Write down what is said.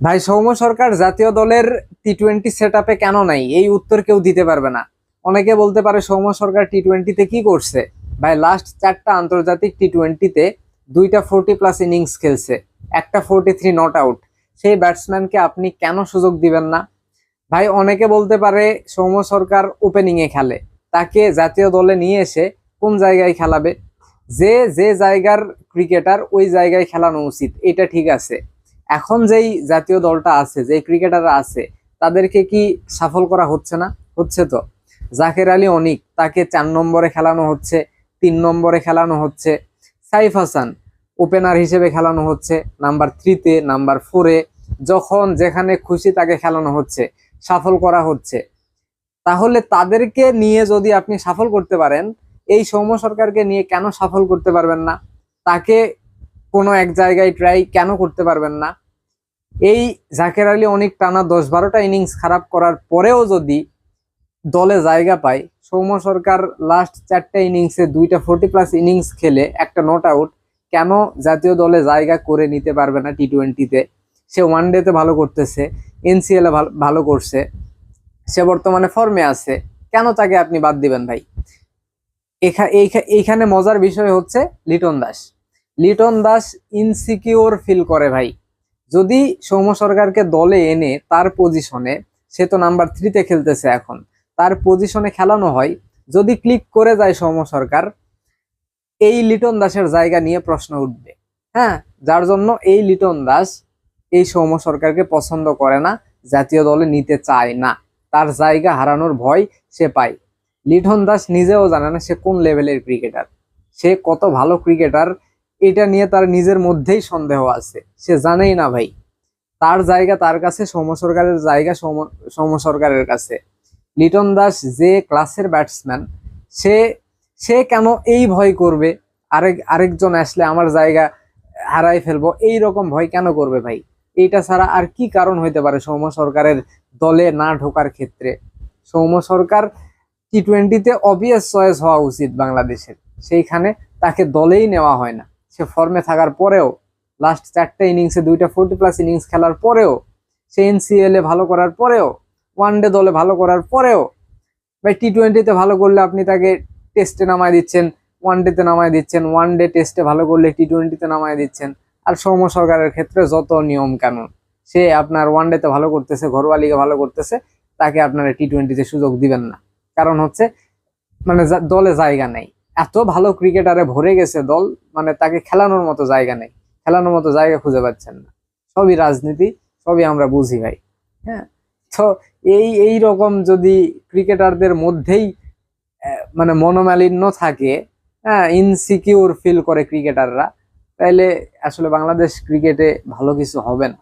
ভাই, সৌম্য সরকার জাতীয় দলের টি টোয়েন্টি সেট কেন নাই? এই উত্তর কেউ দিতে পারবে না। অনেকে বলতে পারে সৌম্য সরকার টি টোয়েন্টিতে কি করছে? ভাই লাস্ট চারটা আন্তর্জাতিক টি টোয়েন্টিতে দুইটা ফোরটি প্লাস ইনিংস খেলছে। একটা ফোরটি থ্রি নট আউট সেই ব্যাটসম্যানকে আপনি কেন সুযোগ দিবেন না? ভাই, অনেকে বলতে পারে সৌম্য সরকার ওপেনিংয়ে খেলে। তাকে জাতীয় দলে নিয়ে এসে কোন জায়গায় খেলাবে? যে যে জায়গার ক্রিকেটার ওই জায়গায় খেলানো উচিত। এটা ঠিক আছে। এখন যেই জাতীয় দলটা আছে যে ক্রিকেটাররা আছে, তাদেরকে কি সফল করা হচ্ছে না? হচ্ছে তো। জাকের আলী অনিক, তাকে চার নম্বরে খেলানো হচ্ছে, তিন নম্বরে খেলানো হচ্ছে। সাইফ হাসান ওপেনার হিসেবে খেলানো হচ্ছে, নাম্বার থ্রিতে, নাম্বার ফোরে, যখন যেখানে খুশি তাকে খেলানো হচ্ছে, সফল করা হচ্ছে। তাহলে তাদেরকে নিয়ে যদি আপনি সফল করতে পারেন, এই সৌম্য সরকারকে নিয়ে কেন সফল করতে পারবেন না? তাকে কোনো এক জায়গায় ট্রাই কেন করতে পারবেন না? এই জাকের আলী অনেক টানা দশ বারোটা ইনিংস খারাপ করার পরেও যদি দলে জায়গা পায়, সৌম্য সরকার লাস্ট চারটা ইনিংসে দুইটা ফোর্টি প্লাস ইনিংস খেলে একটা নট আউট কেন জাতীয় দলে জায়গা করে নিতে পারবে না টি টোয়েন্টিতে সে ওয়ান ডেতে ভালো করতেছে এনসিএল ভালো করছে, সে বর্তমানে ফর্মে আছে, কেন তাকে আপনি বাদ দিবেন ভাই? এইখানে মজার বিষয় হচ্ছে লিটন দাস। লিটন দাস ইনসিকিওর ফিল করে ভাই। যদি সৌম্য সরকারকে দলে এনে তার পজিশনে সে তো নাম্বার থ্রিতে খেলতেছে এখন। তার পজিশনে খেলানো হয়, যদি ক্লিক করে যায় সৌম্য সরকার, এই লিটন দাসের জায়গা নিয়ে প্রশ্ন উঠবে। হ্যাঁ যার জন্য এই লিটন দাস এই সৌম্য সরকারকে পছন্দ করে না, জাতীয় দলে নিতে চায় না। তার জায়গা হারানোর ভয় সে পায়। লিটন দাস নিজেও জানে না সে কোন লেভেলের ক্রিকেটার সে কত ভালো ক্রিকেটার এটা নিয়ে তার নিজের মধ্যেই সন্দেহ আছে। সে জানেই না ভাই। তার জায়গা তার কাছে, সৌম্য সরকারের জায়গা সৌম্য সরকারের কাছে। লিটন দাস যে ক্লাসের ব্যাটসম্যান সে সে কেন এই ভয় করবে? আরেক, আরেকজন আসলে আমার জায়গা হারাই ফেলব, এই রকম ভয় কেন করবে ভাই? এইটা ছাড়া আর কি কারণ হইতে পারে সৌম্য সরকারের দলে না ঢোকার ক্ষেত্রে? সৌম্য সরকার টি টোয়েন্টিতে অবভিয়াস চয়েস হওয়া উচিত বাংলাদেশের। সেইখানে তাকে দলেই নেওয়া হয় না। সে ফর্মে থাকার পরেও লাস্ট চারটে ইনিংসে দুইটা ফোর্টি প্লাস ইনিংস খেলার পরেও, সে এনসিএল ভালো করার পরেও ওয়ান ডে দলে ভালো করার পরেও, ভাই টি টোয়েন্টিতে ভালো করলে আপনি তাকে টেস্টে নামায় দিচ্ছেন ওয়ান ডেতে নামায় দিচ্ছেন ওয়ান ডে টেস্টে ভালো করলে টি টোয়েন্টিতে নামায় দিচ্ছেন। আর সৌম্য সরকারের ক্ষেত্রে যত নিয়ম কানুন, সে আপনার ওয়ান ডেতে ভালো করতেছে, ঘরোয়া লিগে ভালো করতেছে, তাকে আপনারা টি টোয়েন্টিতে সুযোগ দিবেন না। কারণ হচ্ছে মানে দলে জায়গা নেই। এত ভালো ক্রিকেটারে ভরে গেছে দল মানে তাকে খেলানোর মতো জায়গা নেই। খেলানোর মতো জায়গা খুঁজে পাচ্ছেন না। সবই রাজনীতি, সবই আমরা বুঝি ভাই। হ্যাঁ? তো এই এই রকম যদি ক্রিকেটারদের মধ্যেই মানে মনোমালিন্য থাকে হ্যাঁ ইনসিকিউর ফিল করে ক্রিকেটাররা তাইলে আসলে বাংলাদেশ ক্রিকেটে ভালো কিছু হবে না।